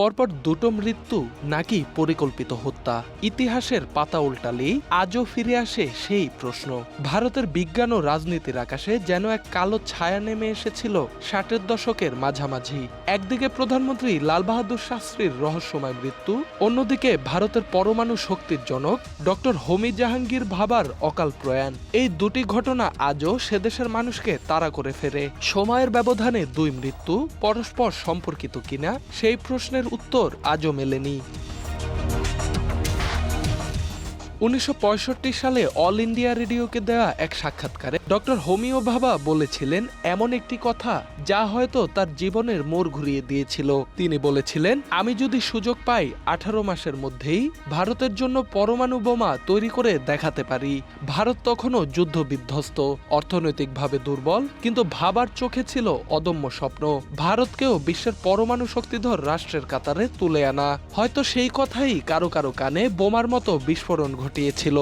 পরপর দুটো মৃত্যু নাকি পরিকল্পিত হত্যা। ইতিহাসের পাতা উল্টালেই আজও ফিরে আসে সেই প্রশ্ন। ভারতের বিজ্ঞান ও রাজনীতির আকাশে যেন এক কালো ছায়া নেমে এসেছিল ষাটের দশকের মাঝামাঝি। একদিকে প্রধানমন্ত্রী লাল বাহাদুর শাস্ত্রীর রহস্যময় মৃত্যু, অন্যদিকে ভারতের পরমাণু শক্তির জনক ডক্টর হোমি জাহাঙ্গীর ভাবার অকাল প্রয়াণ। এই দুটি ঘটনা আজও সেদেশের মানুষকে তাড়া করে ফেরে। সময়ের ব্যবধানে দুই মৃত্যু, পরস্পর সম্পর্কিত কিনা, সেই প্রশ্নের উত্তর আজও মেলেনি। উনিশশো পঁয়ষট্টি সালে অল ইন্ডিয়া রেডিওকে দেওয়া এক সাক্ষাৎকারে ডক্টর হোমিও ভাবা বলেছিলেন, এমন একটি কথা যা হয়তো তার জীবনের মোড় ঘুরিয়ে দিয়েছিল। তিনি বলেছিলেন, আমি যদি সুযোগ পাই, আঠারো মাসের মধ্যেই ভারতের জন্য পরমাণু বোমা তৈরি করে দেখাতে পারি। ভারত তখনও যুদ্ধ বিধ্বস্ত অর্থনৈতিকভাবে দুর্বল, কিন্তু ভাবার চোখে ছিল অদম্য স্বপ্ন। ভারতকেও বিশ্বের পরমাণু শক্তিধর রাষ্ট্রের কাতারে তুলে আনা। হয়তো সেই কথাই কারও কারও কানে বোমার মতো বিস্ফোরণ ঘটিয়েছিল।